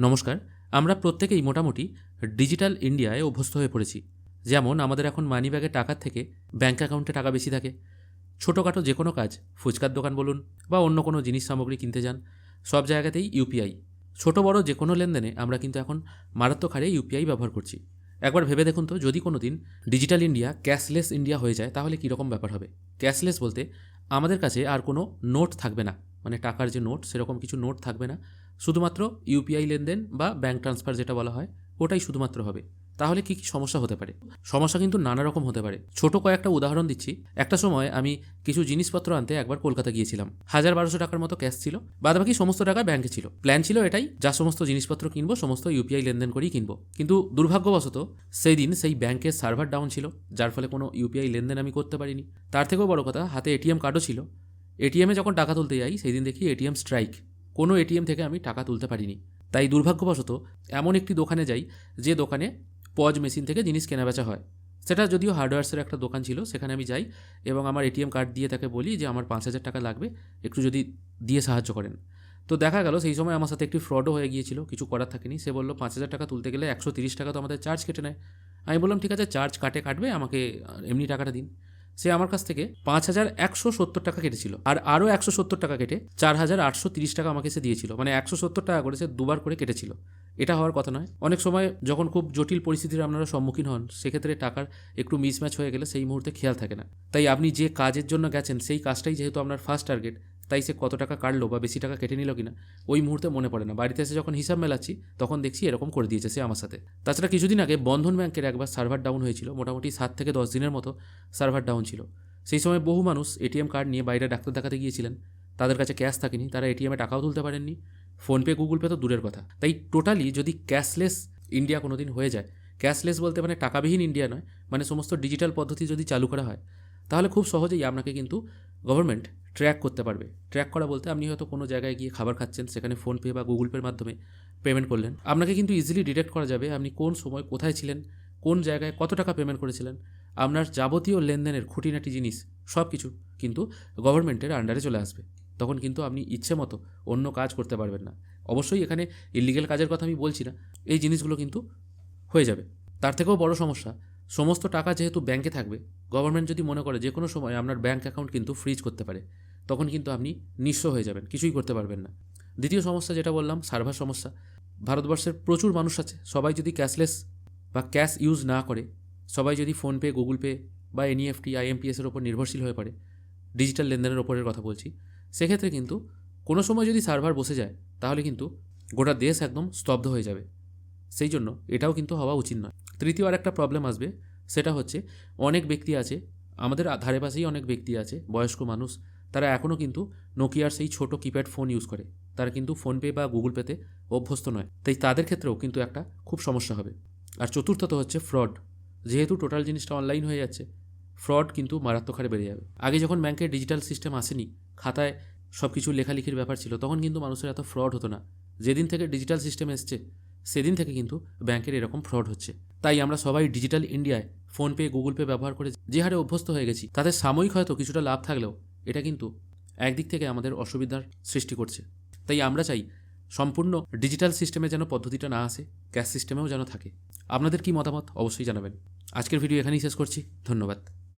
নমস্কার, আমরা প্রত্যেকেই মোটামুটি ডিজিটাল ইন্ডিয়ায় অভ্যস্ত হয়ে পড়েছি। যেমন আমাদের এখন মানি ব্যাগে টাকার থেকে ব্যাঙ্ক অ্যাকাউন্টে টাকা বেশি থাকে। ছোটোখাটো যে কোনো কাজ, ফুচকার দোকান বলুন বা অন্য কোনো জিনিস সামগ্রী কিনতে যান, সব জায়গাতেই ইউপিআই ছোট বড় যে কোনো লেনদেনে আমরা কিন্তু এখন মারাত্মক হারে ইউপিআই ব্যবহার করছি। একবার ভেবে দেখুন তো, যদি কোনো দিন ডিজিটাল ইন্ডিয়া ক্যাশলেস ইন্ডিয়া হয়ে যায়, তাহলে কীরকম ব্যাপার হবে? ক্যাশলেস বলতে আমাদের কাছে আর কোনো নোট থাকবে না। মানে টাকার যে নোট, সেরকম কিছু নোট থাকবে না। শুধুমাত্র ইউপিআই লেনদেন বা ব্যাঙ্ক ট্রান্সফার যেটা বলা হয়, ওটাই শুধুমাত্র হবে। তাহলে কি কি সমস্যা হতে পারে? সমস্যা কিন্তু নানা রকম হতে পারে। ছোট কয়েকটা উদাহরণ দিচ্ছি। একটা সময় আমি কিছু জিনিসপত্র আনতে একবার কলকাতা গিয়েছিলাম। হাজার বারোশো টাকার মতো ক্যাশ ছিল। বাদবাকি সমস্ত টাকা ব্যাংকে ছিল। প্ল্যান ছিল এটাই, যা সমস্ত জিনিসপত্র কিনবো, সমস্ত ইউপিআই লেনদেন করেই কিনবো। কিন্তু দুর্ভাগ্যবশত সেই দিন সেই ব্যাংকের সার্ভার ডাউন ছিল, যার ফলে কোনো ইউপিআই লেনদেন আমি করতে পারিনি। তার থেকেও বড় কথা, হাতে এটিএম কার্ডও ছিল। এটিএমে যখন টাকা তুলতে যাই সেই দিন দেখি এটিএম স্ট্রাইক। কোনো এটিএম থেকে আমি টাকা তুলতে পারিনি। তাই দুর্ভাগ্যবশত এমন একটি দোকানে যাই যে দোকানে পজ মেশিন থেকে জিনিস কেনাবেচা হয়। সেটা যদিও হার্ডওয়্যার্সের একটা দোকান ছিল, সেখানে আমি যাই এবং আমার এটিএম কার্ড দিয়ে তাকে বলি যে আমার পাঁচ হাজার টাকা লাগবে, একটু যদি দিয়ে সাহায্য করেন। তো দেখা গেল সেই সময় আমার সাথে একটি ফ্রডও হয়ে গিয়েছিল, কিছু করার থাকেনি। সে বলল, পাঁচ হাজার টাকা তুলতে গেলে একশো তিরিশ টাকা তো আমাদের চার্জ কেটে নেয়। আমি বললাম, ঠিক আছে, চার্জ কাটে কাটবে, আমাকে এমনি টাকাটা দিন। সে আমার কাছ থেকে পাঁচ হাজার একশো সত্তর টাকা কেটেছিল। আর আরও একশো সত্তর টাকা কেটে চার হাজার আটশো তিরিশ টাকা আমাকে সে দিয়েছিল। মানে একশো সত্তর টাকা করে সে দুবার করে কেটেছিল। এটা হওয়ার কথা নয়। অনেক সময় যখন খুব জটিল পরিস্থিতির আপনারা সম্মুখীন হন, সেক্ষেত্রে টাকার একটু মিসম্যাচ হয়ে গেলে সেই মুহূর্তে খেয়াল থাকে না। তাই আপনি যে কাজের জন্য গেছেন, সেই কাজটাই যেহেতু আপনার ফার্স্ট টার্গেট তাই সে কত টাকা কাটলো বা বেশি টাকা কেটে নিল কিনা, ওই মুহূর্তে মনে পড়ে না। বাড়িতে এসে যখন হিসাব মেলাচ্ছি, তখন দেখছি এরকম করে দিয়েছে সে আমার সাথে। তাছাড়া কিছুদিন আগে বন্ধন ব্যাংকের একবার সার্ভার ডাউন হয়েছিল, মোটামুটি সাত থেকে দশ দিনের মতো সার্ভার ডাউন ছিল। সেই সময় বহু মানুষ এটিএম কার্ড নিয়ে বাইরে ডাক্তার দেখাতে গিয়েছিলেন। তাদের কাছে ক্যাশ থাকেনি, তারা এটিএমে টাকাও তুলতে পারেননি। ফোনপে গুগল পে তো দূরের কথা। তাই টোটালি যদি ক্যাশলেস ইন্ডিয়া কোনো দিন হয়ে যায় ক্যাশলেস বলতে মানে টাকাবিহীন ইন্ডিয়া নয় মানে সমস্ত ডিজিটাল পদ্ধতি যদি চালু করা হয়, তাহলে খুব সহজেই আপনাকে কিন্তু গভর্নমেন্ট ট্র্যাক করতে পারবে। ট্র্যাক করা বলতে আপনি হয়তো কোনো জায়গায় গিয়ে খাবার খাচ্ছেন, সেখানে ফোনপে বা গুগল পের মাধ্যমে পেমেন্ট করলেন। আপনাকে কিন্তু ইজিলি ডিটেক্ট করা যাবে আপনি কোন সময় কোথায় ছিলেন, কোন জায়গায় কত টাকা পেমেন্ট করেছিলেন, আপনার যাবতীয় লেনদেনের খুঁটিনাটি জিনিস সব কিছু কিন্তু গভর্নমেন্টের আন্ডারে চলে আসবে। তখন কিন্তু আপনি ইচ্ছে মতো অন্য কাজ করতে পারবেন না। অবশ্যই এখানে ইলিগেল কাজের কথা আমি বলছি না, এই জিনিসগুলো কিন্তু হয়ে যাবে। তার থেকেও বড় সমস্যা সমস্ত টাকা যেহেতু ব্যাংকে থাকবে গভর্নমেন্ট যদি মনে করে যে কোনো সময় আপনার ব্যাংক অ্যাকাউন্ট কিন্তু ফ্রিজ করতে পারে, তখন কিন্তু আপনি নিঃস্ব হয়ে যাবেন, কিছুই করতে পারবেন না। দ্বিতীয় সমস্যা যেটা বললাম, সার্ভার সমস্যা। ভারতবর্ষের প্রচুর মানুষ আছে, সবাই যদি ক্যাশলেস বা ক্যাশ ইউজ না করে, সবাই যদি ফোনপে গুগল পে বা E এনইএফটি আইএমপিএসের ওপর নির্ভরশীল হয়ে পড়ে ডিজিটাল লেনদেনের ওপরের কথা বলছি, সেক্ষেত্রে কিন্তু কোনো সময় যদি সার্ভার বসে যায়, তাহলে কিন্তু গোটা দেশ একদম স্তব্ধ হয়ে যাবে। সেই জন্য এটাও কিন্তু হওয়া উচিত নয়। তৃতীয় আর একটা প্রবলেম আসবে, সেটা হচ্ছে অনেক ব্যক্তি আছে, আমাদের ধারে পাশেই অনেক ব্যক্তি আছে, বয়স্ক মানুষ, তারা এখনও কিন্তু নোকিয়ার সেই ছোট কিপ্যাড ফোন ইউজ করে। তারা কিন্তু ফোনপে বা গুগল পেতে অভ্যস্ত নয়। তাই তাদের ক্ষেত্রেও কিন্তু একটা খুব সমস্যা হবে। আর চতুর্থত হচ্ছে ফ্রড যেহেতু টোটাল জিনিসটা অনলাইন হয়ে যাচ্ছে ফ্রড কিন্তু মারাত্মক হারে বেড়ে যাবে। আগে যখন ব্যাংকের ডিজিটাল সিস্টেম আসেনি, খাতায় সব কিছু লেখালেখির ব্যাপার ছিল, তখন কিন্তু মানুষের এত ফ্রড হতো না। যেদিন থেকে ডিজিটাল সিস্টেম এসছে সেদিন থেকে কিন্তু ব্যাংকের এরকম ফ্রড হচ্ছে। তাই আমরা সবাই ডিজিটাল ইন্ডিয়ায় ফোনপে গুগল পে ব্যবহার করে যে হারে অভ্যস্ত হয়ে গেছি, তাতে সাময়িক হয়তো কিছুটা লাভ থাকলেও এটা কিন্তু একদিক থেকে আমাদের অসুবিধার সৃষ্টি করছে। তাই আমরা চাই সম্পূর্ণ ডিজিটাল সিস্টেমে যেন পদ্ধতিটা না আসে, ক্যাশ সিস্টেমেও যেন থাকে। আপনাদের কি মতামত? অবশ্যই জানাবেন। আজকের ভিডিও এখানেই শেষ করছি। ধন্যবাদ।